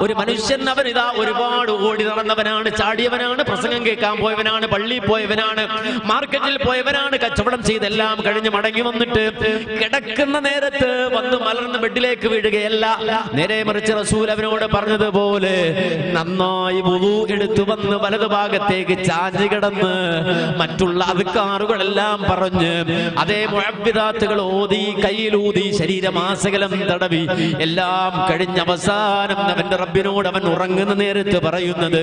ഒരു മനുഷ്യൻ അവൻ ഇതാ ഒരുപാട് ഓടി നടന്നവനാണ് ചാടിയവനാണ് പ്രസംഗം കേൾക്കാൻ പോയവനാണ് പള്ളിയിൽ പോയവനാണ് മാർക്കറ്റിൽ പോയവനാണ് കച്ചവടം ചെയ്തെല്ലാം കഴിഞ്ഞ് മടങ്ങി വന്നിട്ട് കിടക്കുന്ന നേരത്ത് വന്ന് മലർന്ന് ബെഡിലേക്ക് വീഴുകയല്ല. നേരെ മറിച്ച് റസൂൽ അവനോട് പറഞ്ഞതുപോലെ നന്നായി വുളു എടുത്തു വന്ന് വലതു ഭാഗത്തേക്ക് ചാഞ്ഞു കിടന്ന് മറ്റുള്ള അതുക്കാറുകളെല്ലാം പറഞ്ഞ് അതേ മുഴബിതാത്തുകൾ ഓതി കയ്യിലൂതി ശരീരമാസകലം തടവി എല്ലാം കഴിഞ്ഞ അവസാനം അവന്റെ റബ്ബിനോട് അവൻ ഉറങ്ങുന്ന നേരത്ത് പറയുന്നത്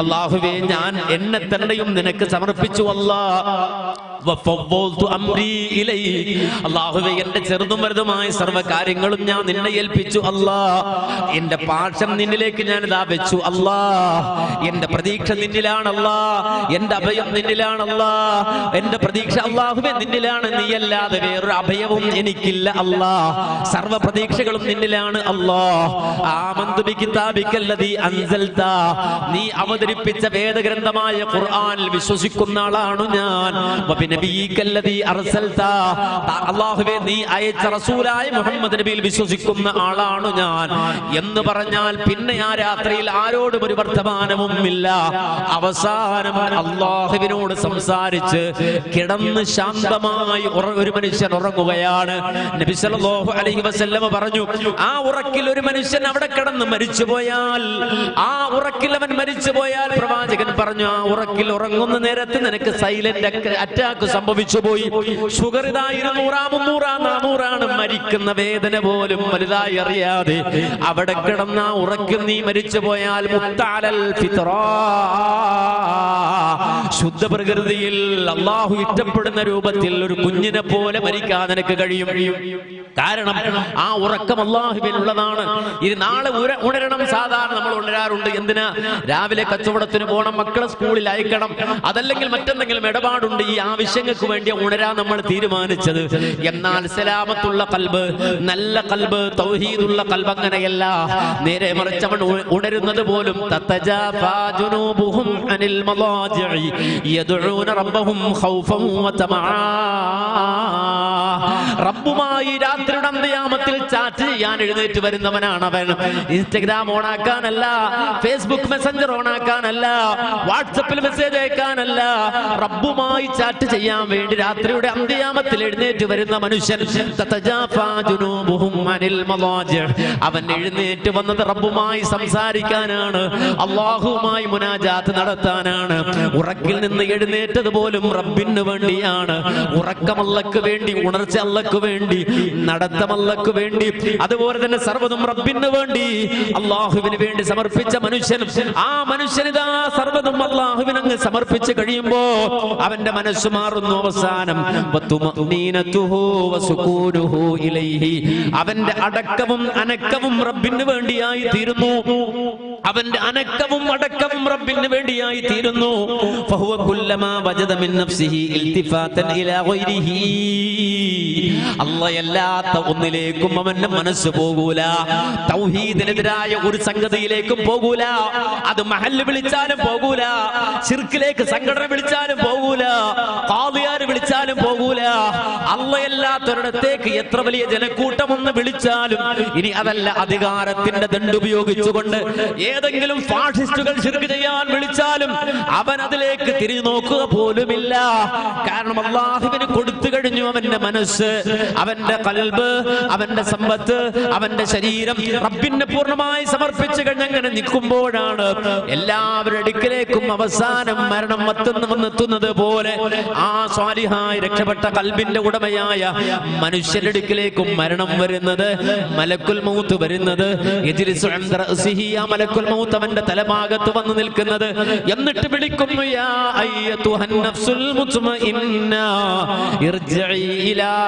അള്ളാഹുവേ ഞാൻ എന്നെ തന്നെയും നിനക്ക് സമർപ്പിച്ചു അല്ലാ. അള്ളാഹുവേ എന്റെ ചെറുതും വലുതുമായ സർവ കാര്യങ്ങളും ഞാൻ നിന്നെ ഏൽപ്പിച്ചു അല്ലാ. എന്റെ പാഠം നിന്നിലേക്ക് ഞാൻ ഇതാ വെച്ചു അല്ലാ. എന്റെ പ്രതീക്ഷ നിന്നിലാണല്ലാ എന്റെ അഭയം നിന്നിലാണല്ലാ എന്റെ പ്രതീക്ഷ അള്ളാഹുവേ നിന്നിലാണ് നീയല്ലാതെ വേറൊരു അഭയവും എനിക്കില്ല അല്ലാ. സർവ പ്രതീക്ഷകളും നിന്നിലാണ് അല്ലോ നീ അവതരിപ്പിച്ച വേദഗ്രന്ഥമായ ഖുർആനിൽ വിശ്വസിക്കുന്ന ആളാണ് ഞാൻ. നീ അയച്ച റസൂലായ മുഹമ്മദ് നബിയിൽ വിശ്വസിക്കുന്ന ആളാണ് ഞാൻ. എന്ന് പറഞ്ഞാൽ പിന്നെ ആ രാത്രിയിൽ ആരോടും ഒരു വർത്തമാനവും ഇല്ല. അവസാനം അള്ളാഹുവിനോട് സംസാരിച്ച് കിടന്ന് ശാന്തമായി ഒരു മനുഷ്യൻ ഉറങ്ങുകയാണ്. നബി സല്ലല്ലാഹു അലൈഹി വസല്ലമ പറഞ്ഞു ആ ഉറക്കിൽ ഒരു മനുഷ്യൻ അവിടെ കിടന്ന് മരിച്ചു പോയാൽ ആ ഉറക്കിൽ അവൻ മരിച്ചു പോയാൽ പ്രവാചകൻ പറഞ്ഞു ആ ഉറക്കിൽ ഉറങ്ങുന്ന നേരത്ത് നിനക്ക് സൈലന്റ് അറ്റാക്ക് സംഭവിച്ചു പോയി. ഷുഗർ ഇതാ ഇരുന്നൂറാ മുന്നൂറാ നാനൂറാണ് മരിക്കുന്ന വേദന പോലും വലുതായി അറിയാതെ. അവിടെ കിടന്ന ഉറക്കിൽ നീ മരിച്ചു പോയാൽ മുത്താലൽ ഫിത്റാ. ശുദ്ധ പ്രകൃതിയിൽ അള്ളാഹു ഇഷ്ടപ്പെടുന്ന രൂപത്തിൽ ഒരു കുഞ്ഞിനെ പോലെ മരിക്കാൻ നിനക്ക് കഴിയും. കാരണം ആ ഉറക്കം അള്ളാഹുവിനുള്ളതാണ്. ഇത് നാളെ ഉണരണം സാധാരണ നമ്മൾ ഉണരാറുണ്ട്. എന്തിനാ? രാവിലെ കച്ചവടത്തിന് പോകണം മക്കളെ സ്കൂളിൽ അയക്കണം. അതല്ലെങ്കിൽ മറ്റെന്തെങ്കിലും ഇടപാടുണ്ട് ഈ ആവശ്യങ്ങൾക്ക് വേണ്ടി ഉണരാൻ നമ്മൾ തീരുമാനിച്ചത്. എന്നാൽ സലാമത്തുള്ള കൽബ് നല്ല കൽബ് തൗഹീദുള്ള കൽബ് അങ്ങനെയല്ല. നേരെ മറിച്ച് അവൻ ഉണരുന്നത് പോലും അനിൽ യദ്ഊന റബ്ബഹും റബ്ബുമായി രാത്രിയുടെ അന്ത്യാമത്തിൽ ചാറ്റ് ചെയ്യാൻ എഴുന്നേറ്റ് വരുന്നവനാണ് അവൻ ഇൻസ്റ്റഗ്രാം ഓണാക്കാനല്ല ഫേസ്ബുക്ക് മെസ്സഞ്ചർ ഓണാക്കാനല്ല വാട്സപ്പിൽ മെസ്സേജ് അയക്കാനല്ല റബ്ബുമായി ചാറ്റ് ചെയ്യാൻ വേണ്ടി രാത്രിയുടെ അന്ത്യാമത്തിൽ എഴുന്നേറ്റ് വരുന്ന മനുഷ്യൻ. അവൻ എഴുന്നേറ്റ് വന്നത് റബ്ബുമായി സംസാരിക്കാനാണ് അള്ളാഹുമായി മുനാജാത്ത് നടത്താനാണ്. ഉറക്കിൽ നിന്ന് എഴുന്നേറ്റത് പോലും റബ്ബിന് വേണ്ടിയാണ്. ഉറക്കമല്ലക്ക് വേണ്ടി ഉണർച്ച അള്ളക്ക് വേണ്ടി നടത്തം അള്ളക്ക് വേണ്ടി അതുപോലെ തന്നെ സർവതും റബ്ബിന് വേണ്ടി അള്ളാഹുവിന് വേണ്ടി സമർപ്പിച്ച മനുഷ്യൻ ആ മനുഷ്യനിതാ സർവതും അള്ളാഹുവിന് അങ്ങ് സമർപ്പിച്ച് കഴിയുമ്പോ അവന്റെ മനസ്സ് മാറുന്നു അവസാനം. അവന്റെ അടക്കവും അനക്കവും റബ്ബിന് വേണ്ടിയായി തീരുന്നു. അവന്റെ അനക്കവും അടക്കവും റബ്ബിന് വേണ്ടിയായി തീരുന്നു. ഫഹുവ കുല്ലമാ വജദ മിൻ നഫ്സിഹി ഇൽതിഫാതൻ ഇലാ ഗൈരിഹി. അല്ലാത്ത ഒന്നിലേക്കും അവന്റെ മനസ്സ് പോകൂല. തൗഹീദിനെതിരായ ഒരു സംഗതിയിലേക്കും പോകൂല. അത് മഹല്ല് വിളിച്ചാലും പോകൂല. ചിർക്കിലേക്ക് സംഘടന വിളിച്ചാലും പോകൂല. കാളിയാര് വിളിച്ചാലും പോകൂല. അല്ലയല്ലാത്തൊരിടത്തേക്ക് എത്ര വലിയ ജനക്കൂട്ടം ഒന്ന് വിളിച്ചാലും ഇനി അതല്ല അധികാരത്തിന്റെ ദണ്ട് ഉപയോഗിച്ചുകൊണ്ട് ഏതെങ്കിലും ഫാഷിസ്റ്റുകൾ ശിർക്ക് ചെയ്യാൻ വിളിച്ചാലും അവൻ അതിലേക്ക് തിരിഞ്ഞു നോക്കുക പോലുമില്ല. കാരണം അള്ളാഹുവിന് കൊടുത്തു കഴിഞ്ഞു അവന്റെ മനസ്സ്. അവന്റെ കൽബ് അവന്റെ സമ്പത്ത് അവന്റെ ശരീരം റബ്ബിനെ പൂർണമായി സമർപ്പിച്ചു കഴിഞ്ഞങ്ങനെ നിൽക്കുമ്പോഴാണ് എല്ലാവരുടെ അടുക്കിലേക്കും അവസാനം മരണം വന്നെത്തുന്നത് പോലെ ആ സ്വാലിഹായി രക്ഷപ്പെട്ട കൽബിന്റെ ഉടമയായ മനുഷ്യരുടെ അടുക്കിലേക്കും മരണം വരുന്നത് മലക്കുൽ മൗത്ത് വരുന്നത്. മലക്കുൽ മൗത്ത് അവന്റെ തലഭാഗത്ത് വന്ന് നിൽക്കുന്നത്. എന്നിട്ട് വിളിക്കുന്നു യാ ഇലാ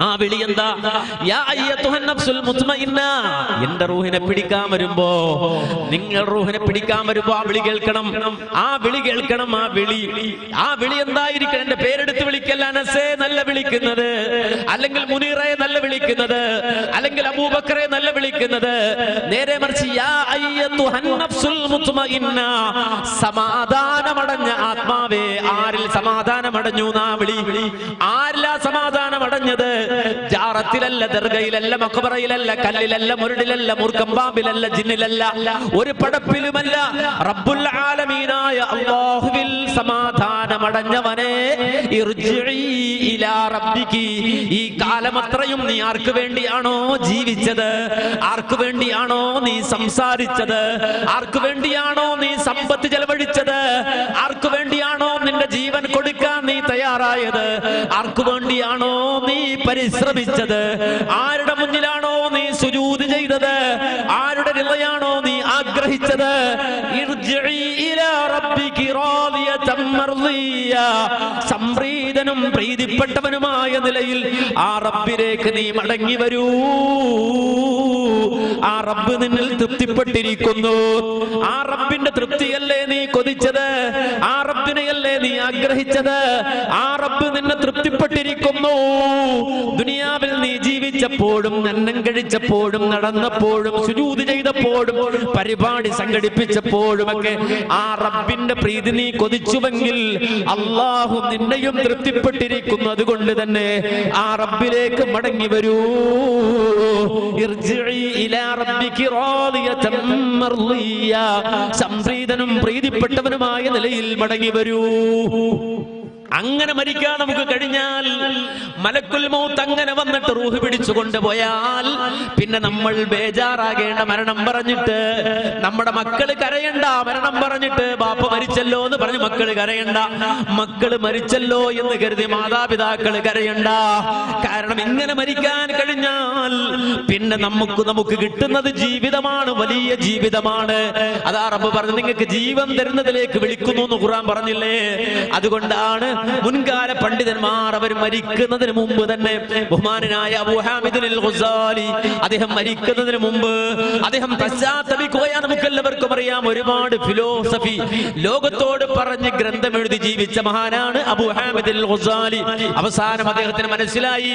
ആ വിളി എന്താ? എന്റെ റൂഹിനെ പിടിക്കാൻ വരുമ്പോ നിങ്ങൾ റൂഹിനെ പിടിക്കാൻ വരുമ്പോ ആ വിളി കേൾക്കണം. ആ വിളി കേൾക്കണം ആ വിളി. ആ വിളി എന്തായിരിക്കണം? എന്റെ പേരെടുത്ത് വിളിക്കല്ല അനസേ നല്ല വിളിക്കുന്നത്. അല്ലെങ്കിൽ മുനീറയെ നല്ല വിളിക്കുന്നത്. അല്ലെങ്കിൽ അബൂബക്കറെ നല്ല വിളിക്കുന്നത്. നേരെ മറിച്ച് സമാധാനമടഞ്ഞ ആത്മാവേ ആരിൽ സമാധാനമടഞ്ഞു നാ വിളി? ആരിലാ സമാധാനമടഞ്ഞത്? ജാറത്തിലല്ല ദർഗയിലല്ല മക്കബറയിലല്ല കല്ലിലല്ല മുരടിലല്ല മുർക്കമ്പാമ്പിലല്ല ജിന്നിലല്ല. ഒരു പടപ്പിലുമല്ല. റബ്ബുൽ ആലമീനായ അല്ലാഹുവിൽ സമാധാനമടഞ്ഞവനെ. റബ്ബികി ഈ കാലമത്രയും നീ ആർക്ക് വേണ്ടിയാണോ ജീവിച്ചത്? ആർക്ക് വേണ്ടിയാണോ നീ സംസാരിച്ചത്? ആർക്ക് വേണ്ടിയാണോ നീ സമ്പത്ത് ചെലവഴിച്ചത്? ആർക്ക് വേണ്ടിയാണോ നിന്റെ ജീവൻ കൊടുക്കാൻ നീ തയ്യാറായത്? ആർക്ക് വേണ്ടിയാണോ നീ പരിശ്രമിച്ചത്? ആരുടെ മുന്നിലാണോ നീ സുജൂത് ചെയ്തത്? ആരുടെ നിലയാണോ നീ ആഗ്രഹിച്ചത്. സംപ്രീതനും പ്രീതിപ്പെട്ടവനുമായ നിലയിൽ ആ റബ്ബിലേക്ക് നീ മടങ്ങി വരൂ. ആ റബ്ബ് നിന്നിൽ തൃപ്തിപ്പെട്ടിരിക്കുന്നു. ആ റബ്ബിന്റെ തൃപ്തിയല്ലേ നീ കൊതിച്ചത്? ആ റബ്ബിനെയല്ലേ നീ ആഗ്രഹിച്ചത്? ആ റബ്ബ് നിന്നെ തൃപ്തിപ്പെട്ടിരിക്കുന്നു. ദുനിയാവിൽ നീ ജീവിച്ചപ്പോഴും നന്നം കഴിച്ചപ്പോഴും നടന്നപ്പോഴും സുജൂത് ചെയ്തപ്പോഴും പരിപാടി സംഘടിപ്പിച്ചപ്പോഴും ഒക്കെ ആ റബ്ബിന്റെ പ്രീതി നീ കൊതിച്ചുവെങ്കിൽ അള്ളാഹു നിന്നെയും തൃപ്തിപ്പെട്ടിരിക്കുന്നു. അതുകൊണ്ട് തന്നെ ആ റബ്ബിലേക്ക് മടങ്ങി വരൂ. സംപ്രീതനും പ്രീതിപ്പെട്ടവനുമായ നിലയിൽ മടങ്ങി വരൂ. അങ്ങനെ മരിക്കാൻ നമുക്ക് കഴിഞ്ഞാൽ മലക്കുൽ മൗത്ത് അങ്ങനെ വന്നിട്ട് റൂഹ് പിടിച്ചു കൊണ്ടുപോയാൽ പിന്നെ നമ്മൾ ബേജാറാകേണ്ട മരണം പറഞ്ഞിട്ട് നമ്മുടെ മക്കൾ കരയണ്ട മരണം പറഞ്ഞിട്ട് ബാപ്പ മരിച്ചല്ലോ എന്ന് പറഞ്ഞ് മക്കൾ കരയണ്ട. മക്കൾ മരിച്ചല്ലോ എന്ന് കരുതി മാതാപിതാക്കൾ കരയണ്ട. കാരണം ഇങ്ങനെ മരിക്കാൻ കഴിഞ്ഞാൽ പിന്നെ നമുക്ക് നമുക്ക് കിട്ടുന്നത് ജീവിതമാണ് വലിയ ജീവിതമാണ്. അതാ റബ്ബ് പറഞ്ഞു നിങ്ങൾക്ക് ജീവൻ തരുന്നതിലേക്ക് വിളിക്കുന്നു എന്ന് ഖുർആൻ പറഞ്ഞില്ലേ? അതുകൊണ്ടാണ് മുൻകാല പണ്ഡിതന്മാർ അവർ മരിക്കുന്നതിന് മുമ്പ് തന്നെ ഹാമിദുൽ ഖുസാലി അദ്ദേഹം മരിക്കുന്നതിന് മുമ്പ് അദ്ദേഹം പശ്ചാത്തപിക്കുകയാ നമുക്ക് എല്ലാവർക്കും അറിയാം. ഒരുപാട് ഫിലോസഫി ലോകത്തോട് പറഞ്ഞ് ഗ്രന്ഥം എഴുതി ജീവിച്ച മഹാനാണ് അബൂ ഹാമിദുൽ ഖുസാലി അവസാനം അദ്ദേഹത്തിന് മനസ്സിലായി.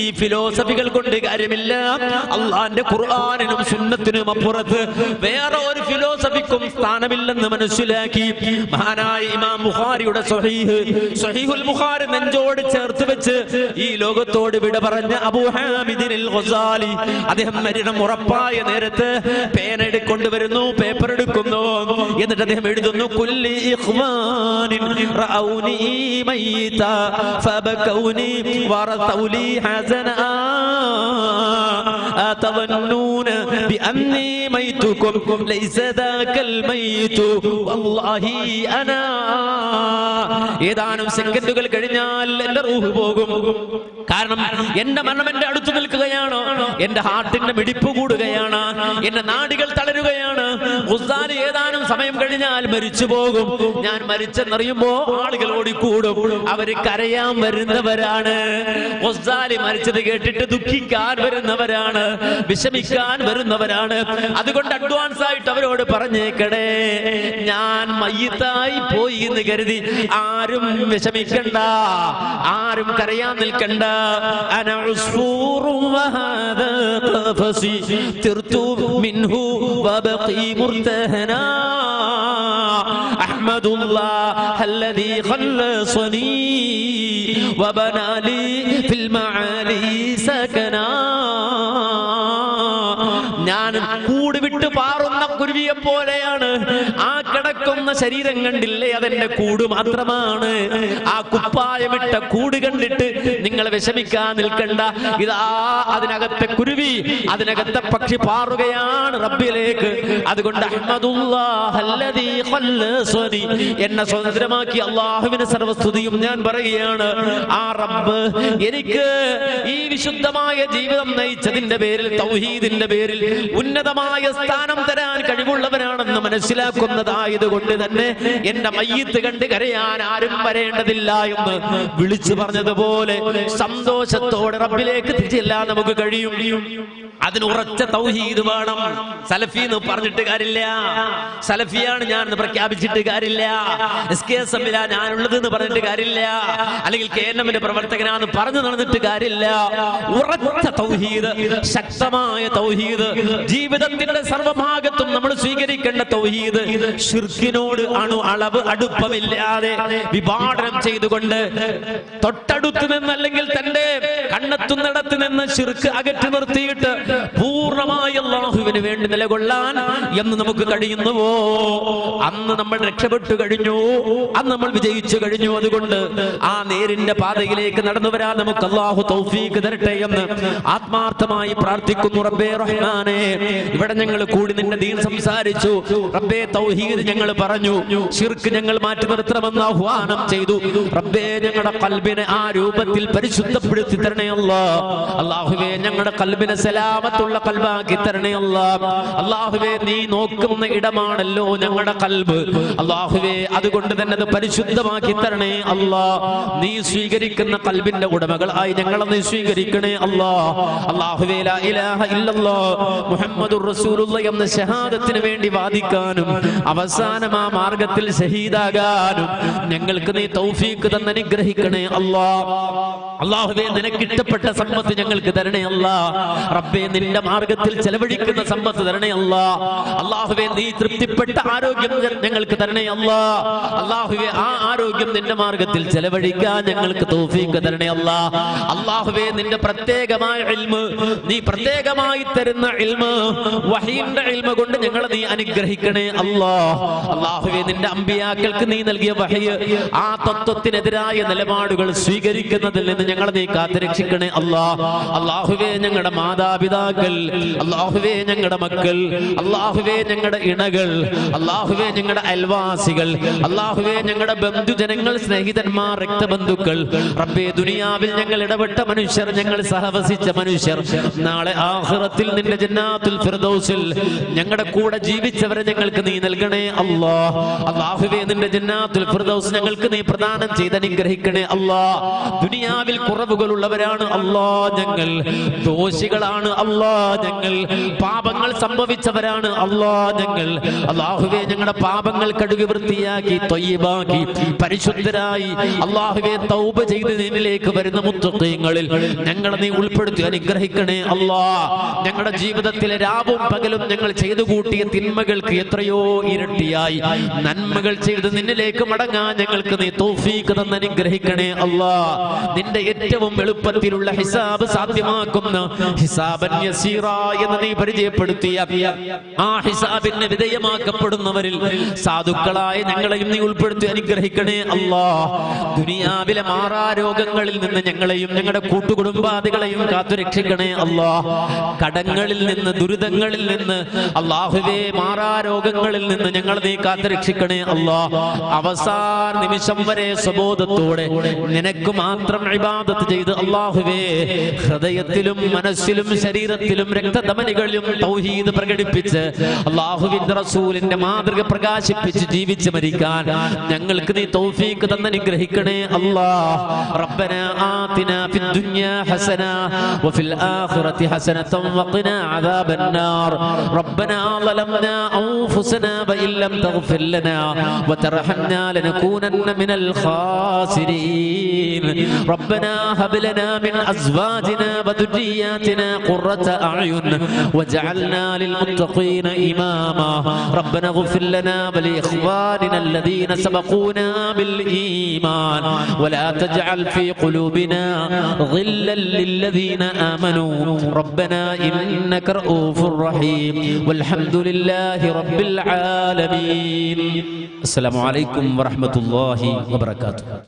ഈ ഫിലോസഫികൾ കൊണ്ട് കാര്യമില്ല. അള്ളാന്റെ ഖുർആാനിനും സുന്നത്തിനും അപ്പുറത്ത് വേറെ ഒരു ഫിലോസഫിക്കും സ്ഥാനമില്ലെന്ന് മനസ്സിലാക്കി. മഹാനായ ഇമാം ബുഖാരിയുടെ സ്വഹീഹ് സ്വഹീഹുൽ ബുഖാരി നെഞ്ചോട് ചേർത്ത് വെച്ച് ഈ ലോകത്തോട് വിട പറഞ്ഞ അബുഹാമിദിനിൽ ഗസാലി അദ്ദേഹം മരണം ഉറപ്പായ നേരത്ത് പേന എടുക്കൊണ്ടുവരുന്നു പേപ്പർ എടുക്കുന്നു. എന്നിട്ട് അദ്ദേഹം എഴുതുന്നു കുല്ലി ഇഖ്വാനിൻ റഔനി മയ്യിത ഫബകൗനി വറതൗലി ഹസനാ. أتظنون بأني ميتكم ليس ذاك الميت والله أنا ഏതാനും സെക്കൻഡുകൾ കഴിഞ്ഞാൽ എന്റെ റൂഹ് പോകും കാരണം എന്റെ മരണം എന്റെ അടുത്ത് നിൽക്കുകയാണ്. എന്റെ ഹാർട്ടിന്റെ മിടിപ്പ് കൂടുകയാണ്. എന്റെ നാടികൾ തളരുകയാണ്. ഉസ്താദ് ഏതാനും സമയം കഴിഞ്ഞാൽ മരിച്ചു പോകും. ഞാൻ മരിച്ചെന്നറിയുമ്പോ ആളുകൾ ഓടിക്കൂടും. അവർ കരയാൻ വരുന്നവരാണ്. ഉസ്താദ് മരിച്ചത് കേട്ടിട്ട് ദുഃഖിക്കാൻ വരുന്നവരാണ്. വിഷമിക്കാൻ വരുന്നവരാണ്. അതുകൊണ്ട് അഡ്വാൻസ് ആയിട്ട് അവരോട് പറഞ്ഞേക്കടേ ഞാൻ മയ്യത്തായി പോയി എന്ന് കരുതി ആരും വിഷമിക്കണ്ട. ആരും കരയാൻ നിൽക്കണ്ട. അന ഉസ്ഫൂറും വഹാദാ ഖഫസി തിർതു മിൻഹു വബഖി മുർതഹനാ أحمد الله الذي خلصني وبنى لي في المعالي سكنا ഞാൻ കൂട് വിട്ട് പാറുന്ന കുരുവിയെ പോലെയാണ് ആ കിടക്കുന്ന ശരീരം കണ്ടില്ലേ? അതെന്റെ കൂട് മാത്രമാണ്. ആ കുപ്പായമിട്ട കൂട് കണ്ടിട്ട് നിങ്ങൾ വിഷമിക്കാൻ നിൽക്കണ്ട. ഇതാ അതിനകത്തെ കുരുവി. അതിനകത്തെ പക്ഷി പാറുകയാണ് റബ്ബിലേക്ക്. അതുകൊണ്ട് എന്നെ സ്വതന്ത്രമാക്കി അള്ളാഹുവിന് സർവസ്തുതിയും ഞാൻ പറയുകയാണ്. ആ റബ്ബ് എനിക്ക് ഈ വിശുദ്ധമായ ജീവിതം നയിച്ചതിന്റെ പേരിൽ തൗഹീദിന്റെ പേരിൽ ഉന്നതമായ സ്ഥാനം തരാൻ കഴിവുള്ളവനാണെന്ന് മനസ്സിലാക്കുന്നതായ ആയതുകൊണ്ട് തന്നെ എന്റെ മയ്യത്ത് കണ്ട് കരയാൻ ആരും വരേണ്ടതില്ല എന്ന് വിളിച്ചു പറഞ്ഞതുപോലെ സന്തോഷത്തോടെ റബ്ബിലേക്ക് തിരിച്ചെല്ലാം നമുക്ക് കഴിയും. അതിന് ഉറച്ച തൗഹീദ് വേണം. സലഫി എന്ന് പറഞ്ഞിട്ട് കാര്യമില്ല. സലഫിയാണ് ഞാൻ എന്ന് പ്രഖ്യാപിച്ചിട്ട് കാര്യമില്ല. എസ് കെ എസ് എമ്മിലാ ഞാനുള്ളത് എന്ന് പറഞ്ഞിട്ട് കാര്യമില്ല. അല്ലെങ്കിൽ കെ എൻ എമ്മിന്റെ പ്രവർത്തകനാന്ന് പറഞ്ഞു നടന്നിട്ട് കാര്യമില്ല. ഉറച്ച തൗഹീദ് ശക്തമായ തൗഹീദ് ജീവിതത്തിന്റെ സർവഭാഗത്തും നമ്മൾ സ്വീകരിക്കേണ്ട തൗഹീദ് ഷിർക്കിനോട് അണു അളവ് അടുപ്പമില്ലാതെ വിഭാടനം ചെയ്തുകൊണ്ട് തൊട്ടടുത്ത് നിന്നല്ലെങ്കിൽ തന്റെ കണ്ണെത്തുന്നിടത്ത് നിന്ന് ഷിർക്ക് അകറ്റി നിർത്തിയിട്ട് അള്ളാഹുവിന് വേണ്ടി നിലകൊള്ളാൻ എന്ന് നമുക്ക് കഴിയുന്നുവോ? അന്ന് നമ്മൾ രക്ഷപ്പെട്ടു കഴിഞ്ഞു. അന്ന് നമ്മൾ വിജയിച്ചു കഴിഞ്ഞു. അതുകൊണ്ട് ആ നേരിന്റെ പാതയിലേക്ക് നടന്നു വരാൻ നമുക്ക് അള്ളാഹു തൗഫീക്ക് തരട്ടെ എന്ന് ആത്മാർത്ഥമായി പ്രാർത്ഥിക്കുന്നു റബ്ബേ റഹ്മാനെ. ഇവിടെ ഞങ്ങൾ കൂടി നിന്റെ ദീൻ സംസാരിച്ചു. റബ്ബേ തൗഹീദ് ഞങ്ങൾ പറഞ്ഞു. ശിർക്ക് ഞങ്ങൾ മാറ്റി നിർത്തണമെന്ന് ആഹ്വാനം ചെയ്തു. റബ്ബേ ഞങ്ങളുടെ കൽബിനെ ആ രൂപത്തിൽ പരിശുദ്ധപ്പെടുത്തി തരണേ അള്ളാഹുവേ ഞങ്ങളുടെ കൽബിനെ സലാമത്തുള്ള കൽബാക്കി തരണേ അല്ലാ അള്ളാഹുവേ നീ നോക്കുന്ന ഇടമാണല്ലോ ഞങ്ങളുടെ കൽബ്. അള്ളാഹുവേ അതുകൊണ്ട് തന്നെ അത് പരിശുദ്ധമാക്കി തരണേ അല്ലാ. നീ സ്വീകരിക്കുന്ന കൽബിന്റെ ഉടമകളായി ഞങ്ങളെ നീ സ്വീകരിക്കണേ അല്ലാ. അള്ളാഹുവേ മുഹമ്മദുർ റസൂലുള്ള എന്ന ഷഹാദത്തിന് വേണ്ടി വാദിക്കാനും അവസാനം ആ മാർഗത്തിൽ ഷഹീദാകാനും ഞങ്ങൾക്ക് നീ തൗഫീക്ക് തന്നെ അനുഗ്രഹിക്കണേ അല്ലാ. അള്ളാഹുവേ നിനക്ക് ഇഷ്ടപ്പെട്ട സമ്പത്ത് ഞങ്ങൾക്ക് തരണേ അല്ലാ. റബ്ബേ നിന്റെ മാർഗത്തിൽ ചെലവഴിക്കുന്ന സമ്പത്ത് തരണേ അള്ളാഹുവെ നീ തൃപ്തിപ്പെട്ട ആരോഗ്യം ഞങ്ങൾക്ക് തരണേ അള്ളാഹുവെ ആ ആരോഗ്യം നിന്റെ മാർഗത്തിൽ ചെലവഴിക്കാൻ ഞങ്ങൾക്ക് തോഫീക്ക് തരണേ അള്ളാഹുവെ നിന്റെ പ്രത്യേകമായ ഇൽമ് നീ പ്രത്യേകമായി തരുന്ന ഇൽമ് വഹീന്റെ ഇൽമ കൊണ്ട് ഞങ്ങളെ നീ അനുഗ്രഹിക്കണേ അല്ലാ. അള്ളാഹുവെ നിന്റെ അമ്പിയാക്കൾക്ക് നീ നൽകിയ വഹയ് ആ തത്വത്തിനെതിരായ നിലപാടുകൾ സ്വീകരിക്കുന്നതിൽ നിന്ന് ഞങ്ങളെ നീ കാത്തുരക്ഷിക്കണേ അല്ലാ. അള്ളാഹുവെ ഞങ്ങളുടെ മാതാപിതാക്കൾ അള്ളാഹുവേ ഞങ്ങളുടെ മക്കൾ അള്ളാഹുവേ ഞങ്ങളുടെ ഇണകൾ അള്ളാഹുവേ ഞങ്ങളുടെ അയൽവാസികൾ അള്ളാഹുവേ ഞങ്ങളുടെ ബന്ധുജനങ്ങൾ സ്നേഹിതന്മാർ രക്തബന്ധുക്കൾ. റബ്ബേ ദുനിയാവിൽ ഞങ്ങൾ ഇടപെട്ട മനുഷ്യർ ഞങ്ങൾ സഹവസിച്ച മനുഷ്യർ. നാളെ ആഹ്റത്തിൽ നിന്റെ ജന്നാത്തുൽ ഫിർദൗസിൽ ഞങ്ങളുടെ കൂടെ ജീവിച്ചവരെ ഞങ്ങൾക്ക് നീ നൽകണേ അല്ലാ അള്ളാഹുവേ നിന്റെ ജന്നാത്തുൽ ഫിർദൗസ് ഞങ്ങൾക്ക് നീ പ്രദാനം ചെയ്ത് അനുഗ്രഹിക്കണേ അല്ലാ ദുനിയാവിൽ കുറവുകളുള്ളവരാണ് അല്ലാ ഞങ്ങൾ. ദോഷികളാണ് അല്ലാ ഞങ്ങൾ. പാപങ്ങൾ സംഭവിച്ചവരാണ് അള്ളാ ഞങ്ങൾ. അള്ളാഹുവേ ഞങ്ങളുടെ പാപങ്ങൾ കടുകി വൃത്തിയാക്കി തൊയ്യബാക്കി പരിശുദ്ധരായി. അള്ളാഹുവേ തൗബ ചെയ്ത് നിന്നിലേക്ക് വരുന്ന മുത്തങ്ങളിൽ ഞങ്ങളെ നീ ഉൾപ്പെടുത്തി അനുഗ്രഹിക്കണേ അള്ളാ. ഞങ്ങളുടെ ജീവിതത്തിലെ രാവും പകലും ഞങ്ങൾ ചെയ്തു കൂട്ടിയ തിന്മകൾക്ക് എത്രയോ ഇരട്ടിയായി. നന്മകൾ ചെയ്ത് നിന്നിലേക്ക് മടങ്ങാൻ ഞങ്ങൾക്ക് നീ തോഫീക്ക് തന്ന് അനുഗ്രഹിക്കണേ അള്ളാ. നിന്റെ ഏറ്റവും എളുപ്പത്തിലുള്ള ഹിസാബ് സാധ്യമാക്കുന്ന ഹിസാബൻ യസീറ എന്ന് നീ പരിചയപ്പെടുത്തിയ ആ ഹിസാബിന് വിധേയമാക്കപ്പെടുന്നവരിൽ സാധുക്കളായ ഞങ്ങളെയും നീ ഉൾപ്പെടുത്തി അനുഗ്രഹിക്കണേ അല്ലാ. ദുനിയാവിലെ മാറാ രോഗങ്ങളിൽ നിന്ന് ഞങ്ങളെയും ഞങ്ങളുടെ കൂട്ടുകുടുംബാദികളെയും കാത്തുരക്ഷിക്കണേ അല്ലാ. കടങ്ങളിൽ നിന്ന് ദുരിതങ്ങളിൽ നിന്ന് അള്ളാഹുവേ മാറാ രോഗങ്ങളിൽ നിന്ന് ഞങ്ങൾ നീ കാത്തുരക്ഷിക്കണേ അല്ലാ. അവസാന നിമിഷം വരെ സ്വബോധത്തോടെ നിനക്ക് മാത്രം ഇബാദത്ത് ചെയ്ത് അള്ളാഹുവേ ഹൃദയത്തിലും മനസ്സിലും ശരീരത്തിലും രക്തധമനികളിലും തൗഹീദ് പ്രകടിപ്പിച്ച് അള്ളാഹുവിന്റെ റസൂലിന്റെ മാതൃക പ്രകാശിപ്പിച്ച് ജീവിച്ച് മരിക്കാൻ ഞങ്ങൾക്ക് നീ തൗഫീക്ക് തന്ന അനുഗ്രഹിക്കണേ അല്ലാഹ് റബ്ബനാ ആതിനാ ഫിദ് ദുനിയ ഹസന വഫിൽ ആഖിറതി ഹസനതൻ വഖിന അദാബൻ നാർ റബ്ബന ളലംനാ അൻഫുസനാ വഇൻ ലം തഗ്ഫിർ ലനാ വതർഹംനാ ലനകൂനന്ന മിനൽ ഖാസിരീൻ. റബ്ബനാ ഹബ് ലനാ മിൻ അസ്വാജിനാ വദുരിയാതിനാ ഖുറത അഅ്യുൻ വജഅൽ واجعلنا للمتقين إماما. ربنا اغفر لنا ولإخواننا الذين سبقونا بالإيمان. ولا تجعل في قلوبنا غلا للذين آمنوا. ربنا إنك رؤوف رحيم. والحمد لله رب العالمين. السلام عليكم ورحمة الله وبركاته.